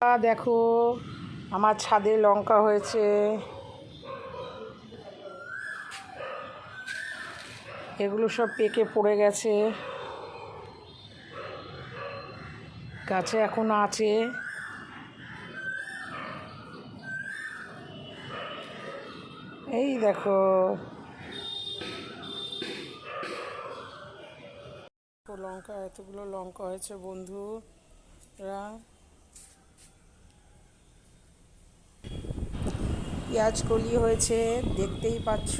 দেখো, আমার ছাদে লঙ্কা হয়েছে। এগুলো সব পেকে পড়ে গেছে। গাছে এখন আছে। এই দেখো। লঙ্কা, এতগুলো লঙ্কা হয়েছে বন্ধুরা। পেঁয়াজ কলি হয়েছে, দেখতেই পাচ্ছ।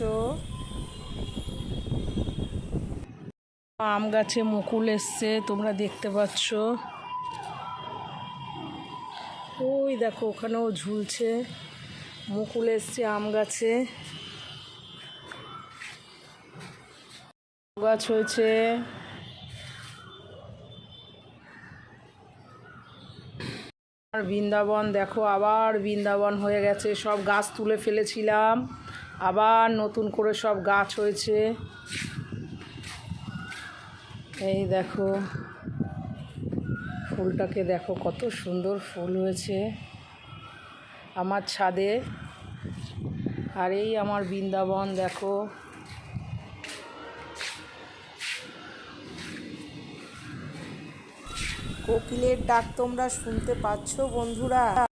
আম গাছে মুকুল এসছে, তোমরা দেখতে পাচ্ছ। ওই দেখো, ওখানেও ঝুলছে। মুকুল এসছে আম গাছে গাছ হয়েছে। আর বৃন্দাবন, দেখো আবার বৃন্দাবন হয়ে গেছে। সব গাছ তুলে ফেলেছিলাম। আবার নতুন করে সব গাছ হয়েছে। এই দেখো, ফুলটাকে দেখো কত সুন্দর ফুল হয়েছে আমার ছাদে। আর এই আমার বৃন্দাবন, দেখো। কোকিলের ডাক তোমরা শুনতে পাচ্ছ বন্ধুরা।